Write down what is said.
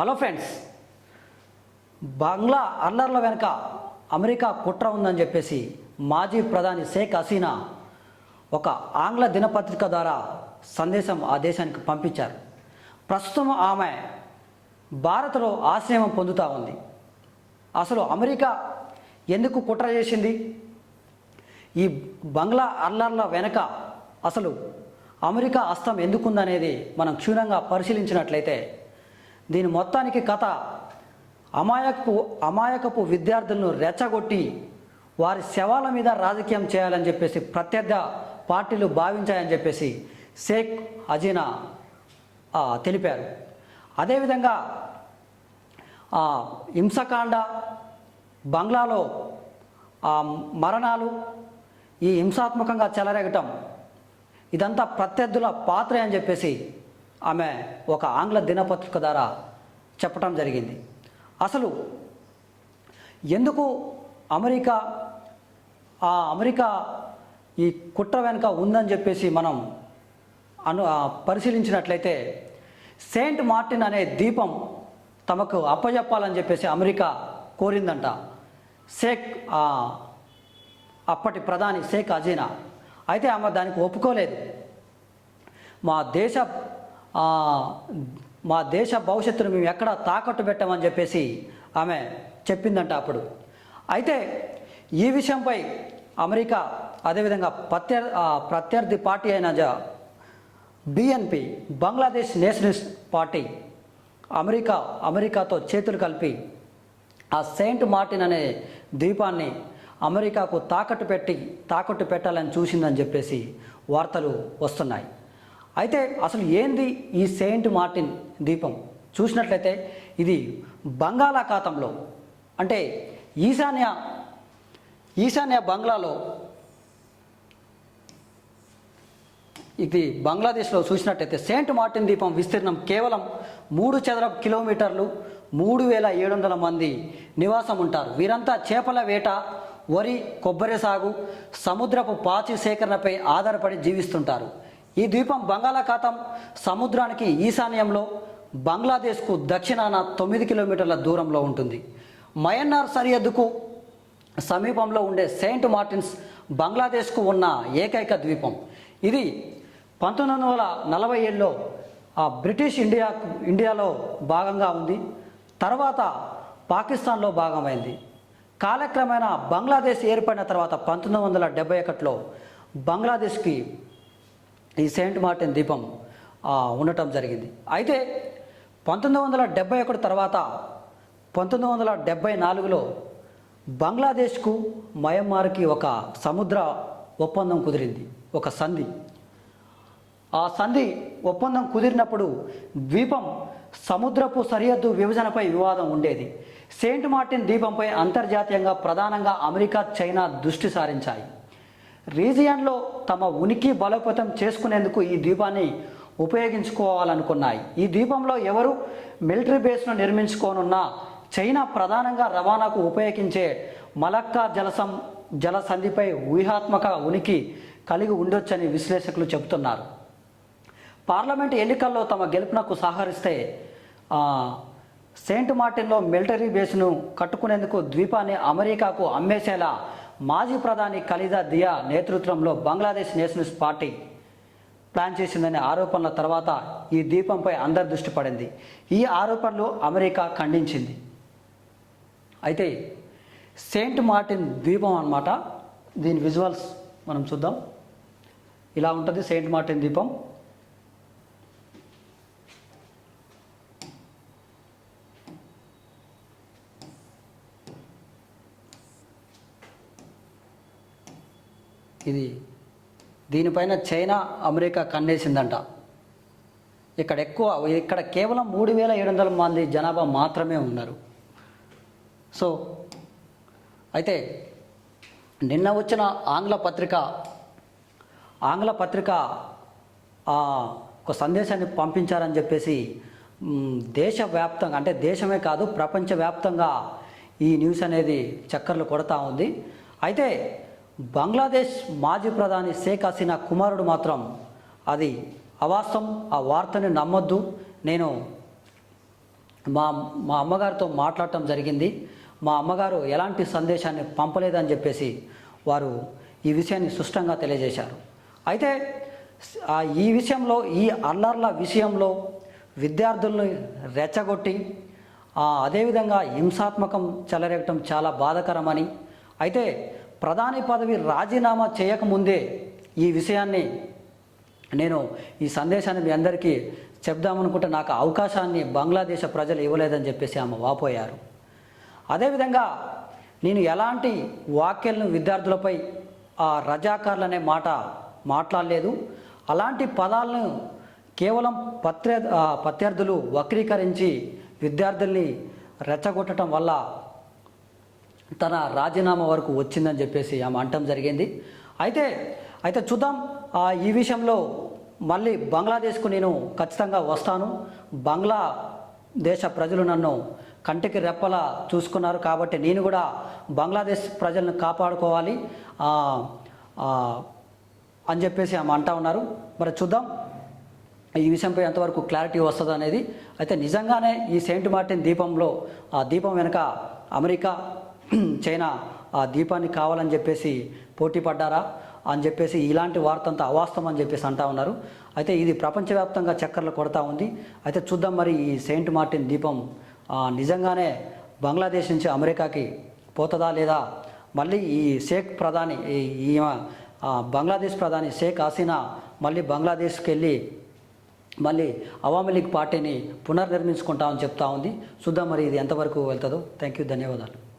Hello friends బంగ్లా అల్లర్ల వెనుక America కుట్ర ఉందని చెప్పేసి మాజీ ప్రధాని షేక్ హసీనా ఒక ఆంగ్ల దినపత్రిక ద్వారా సందేశం ఆ దేశానికి పంపించారు. ప్రస్తుతం ఆమె భారత్లో ఆశ్రయం పొందుతూ ఉంది. అసలు అమెరికా ఎందుకు కుట్ర చేసింది? ఈ బంగ్లా అల్లర్ల వెనుక అసలు అమెరికా అస్తం ఎందుకుందనేది మనం క్షుణ్ణంగా పరిశీలించినట్లయితే దీని మొత్తానికి కథ. అమాయకపు అమాయకపు విద్యార్థులను రెచ్చగొట్టి వారి శవాల మీద రాజకీయం చేయాలని చెప్పేసి ప్రత్యర్థ పార్టీలు భావించాయని చెప్పేసి షేక్ హజీనా తెలిపారు. అదేవిధంగా హింసకాండ బంగ్లాలో మరణాలు ఈ హింసాత్మకంగా చెలరేగటం ఇదంతా ప్రత్యర్థుల పాత్ర అని చెప్పేసి ఆమె ఒక ఆంగ్ల దినపత్రిక ద్వారా చెప్పటం జరిగింది. అసలు ఎందుకు అమెరికా ఆ అమెరికా ఈ కుట్ర వెనుక ఉందని చెప్పేసి మనం అను పరిశీలించినట్లయితే సెయింట్ మార్టిన్ అనే దీపం తమకు అప్పజెప్పాలని చెప్పేసి అమెరికా కోరిందంట. షేక్ అప్పటి ప్రధాని షేక్ హజీనా. అయితే ఆమె దానికి ఒప్పుకోలేదు. మా దేశ మా దేశ భవిష్యత్తును మేము ఎక్కడ తాకట్టు పెట్టామని చెప్పేసి ఆమె చెప్పిందంట అప్పుడు. అయితే ఈ విషయంపై అమెరికా అదేవిధంగా ప్రత్యర్ ప్రత్యర్థి పార్టీ అయిన BNP Bangladesh nationalist party America అమెరికాతో చేతులు కలిపి ఆ సెయింట్ మార్టిన్ అనే ద్వీపాన్ని అమెరికాకు తాకట్టు పెట్టి తాకట్టు పెట్టాలని చూసిందని చెప్పేసి వార్తలు వస్తున్నాయి. అయితే అసలు ఏంది ఈ సెయింట్ మార్టిన్ దీపం? చూసినట్లయితే ఇది బంగాళాఖాతంలో అంటే ఈశాన్య ఈశాన్య బంగ్లాలో ఇది బంగ్లాదేశ్లో చూసినట్టయితే సెయింట్ మార్టిన్ దీపం విస్తీర్ణం కేవలం మూడు చదరపు కిలోమీటర్లు మూడు వేల ఏడు వందల మంది నివాసం ఉంటారు. వీరంతా చేపల వేట వరి కొబ్బరి సాగు సముద్రపు పాచి సేకరణపై ఆధారపడి జీవిస్తుంటారు. ఈ ద్వీపం బంగాళాఖాతం సముద్రానికి ఈశాన్యంలో బంగ్లాదేశ్కు దక్షిణాన తొమ్మిది కిలోమీటర్ల దూరంలో ఉంటుంది. మయన్నార్ సరిహద్దుకు సమీపంలో ఉండే సెయింట్ మార్టిన్స్ బంగ్లాదేశ్కు ఉన్న ఏకైక ద్వీపం. ఇది పంతొమ్మిది వందల నలభై ఏడులో ఆ బ్రిటిష్ ఇండియా ఇండియాలో భాగంగా ఉంది. తర్వాత పాకిస్తాన్లో భాగమైంది. కాలక్రమేణా బంగ్లాదేశ్ ఏర్పడిన తర్వాత పంతొమ్మిది వందల డెబ్బై ఒకటిలో బంగ్లాదేశ్కి ఈ సెయింట్ మార్టిన్ దీపం ఉండటం జరిగింది. అయితే పంతొమ్మిది వందల డెబ్బై ఒకటి తర్వాత పంతొమ్మిది వందల డెబ్బై నాలుగులో బంగ్లాదేశ్కు మయన్మార్కి ఒక సముద్ర ఒప్పందం కుదిరింది ఒక సంధి. ఆ సంధి ఒప్పందం కుదిరినప్పుడు ద్వీపం సముద్రపు సరిహద్దు విభజనపై వివాదం ఉండేది. సెయింట్ మార్టిన్ ద్వీపంపై అంతర్జాతీయంగా ప్రధానంగా అమెరికా చైనా దృష్టి సారించాయి. రీజియన్లో తమ ఉనికి బలోపేతం చేసుకునేందుకు ఈ ద్వీపాన్ని ఉపయోగించుకోవాలనుకున్నాయి. ఈ ద్వీపంలో ఎవరు మిలిటరీ బేస్ను నిర్మించుకోనున్నా చైనా ప్రధానంగా రవాణాకు ఉపయోగించే మలక్కా జలసం జల సంధిపై వ్యూహాత్మక ఉనికి కలిగి ఉండొచ్చని విశ్లేషకులు చెబుతున్నారు. పార్లమెంట్ ఎన్నికల్లో తమ గెలుపునకు సహకరిస్తే సెయింట్ మార్టిన్లో మిలిటరీ బేస్ను కట్టుకునేందుకు ద్వీపాన్ని అమెరికాకు అమ్మేసేలా మాజీ ప్రధాని ఖలీదా దియా నేతృత్వంలో బంగ్లాదేశ్ నేషనలిస్ట్ పార్టీ ప్లాన్ చేసిందనే ఆరోపణల తర్వాత ఈ ద్వీపంపై అందరి దృష్టి పడింది. ఈ ఆరోపణలు అమెరికా ఖండించింది. అయితే సెయింట్ మార్టిన్ ద్వీపం అనమాట దీని విజువల్స్ మనం చూద్దాం. ఇలా ఉంటుంది సెయింట్ మార్టిన్ ద్వీపం ఇది దీనిపైన చైనా అమెరికా కన్నేసిందంట. ఇక్కడ ఎక్కువ ఇక్కడ కేవలం మూడు వేల ఏడు వందల మంది జనాభా మాత్రమే ఉన్నారు. సో అయితే నిన్న వచ్చిన ఆంగ్ల పత్రిక ఆంగ్ల పత్రిక ఒక సందేశాన్ని పంపించారని చెప్పేసి దేశవ్యాప్తంగా అంటే దేశమే కాదు ప్రపంచవ్యాప్తంగా ఈ న్యూస్ అనేది చక్కర్లు కొడతా ఉంది. అయితే బంగ్లాదేశ్ మాజీ ప్రధాని షేక్ హసీనా కుమారుడు మాత్రం అది అవాస్తం ఆ వార్తని నమ్మొద్దు. నేను మా మా అమ్మగారితో మాట్లాడటం జరిగింది. మా అమ్మగారు ఎలాంటి సందేశాన్ని పంపలేదని చెప్పేసి వారు ఈ విషయాన్ని స్పష్టంగా తెలియజేశారు. అయితే ఈ విషయంలో ఈ అల్లర్ల విషయంలో విద్యార్థులను రెచ్చగొట్టి అదేవిధంగా హింసాత్మకం చెలరేగటం చాలా బాధకరమని అయితే ప్రధాని పదవి రాజీనామా చేయకముందే ఈ విషయాన్ని నేను ఈ సందేశాన్ని మీ అందరికీ చెప్దామనుకుంటే నాకు అవకాశాన్ని బంగ్లాదేశ ప్రజలు ఇవ్వలేదని చెప్పేసి ఆమె వాపోయారు. అదేవిధంగా నేను ఎలాంటి వాక్యాలను విద్యార్థులపై ఆ రజాకార్లు అనే మాట మాట్లాడలేదు. అలాంటి పదాలను కేవలం పత్ర ప్రత్యర్థులు వక్రీకరించి విద్యార్థుల్ని రెచ్చగొట్టడం వల్ల తన రాజీనామా వరకు వచ్చిందని చెప్పేసి ఆమె అంటం జరిగింది. అయితే అయితే చూద్దాం. ఈ విషయంలో మళ్ళీ బంగ్లాదేశ్కు నేను ఖచ్చితంగా వస్తాను. బంగ్లా దేశ ప్రజలు నన్ను కంటికి రెప్పలా చూసుకున్నారు కాబట్టి నేను కూడా బంగ్లాదేశ్ ప్రజలను కాపాడుకోవాలి. అని చెప్పేసి ఆమె అంటా ఉన్నారు. మరి చూద్దాం. ఈ విషయంపై ఎంతవరకు క్లారిటీ వస్తుంది అనేది. అయితే నిజంగానే ఈ సెయింట్ మార్టిన్ దీపంలో ఆ దీపం వెనుక అమెరికా చైనా ఆ దీపాన్ని కావాలని చెప్పేసి పోటీ పడ్డారా అని చెప్పేసి ఇలాంటి వార్త అంతా అవాస్తవం అని చెప్పేసి అంటా ఉన్నారు. అయితే ఇది ప్రపంచవ్యాప్తంగా చక్కర్లు కొడతా ఉంది. అయితే చూద్దాం మరి ఈ సెయింట్ మార్టిన్ దీపం నిజంగానే బంగ్లాదేశ్ నుంచి అమెరికాకి పోతుందా లేదా? మళ్ళీ ఈ షేక్ ప్రధాని ఈ- ఈమె బంగ్లాదేశ్ ప్రధాని షేక్ హసీనా మళ్ళీ బంగ్లాదేశ్కి వెళ్ళి మళ్ళీ అవామీ లీగ్ పార్టీని పునర్నిర్మించుకుంటామని చెప్తా ఉంది. చూద్దాం మరి ఇది ఎంతవరకు వెళ్తుందో. థ్యాంక్ యూ ధన్యవాదాలు.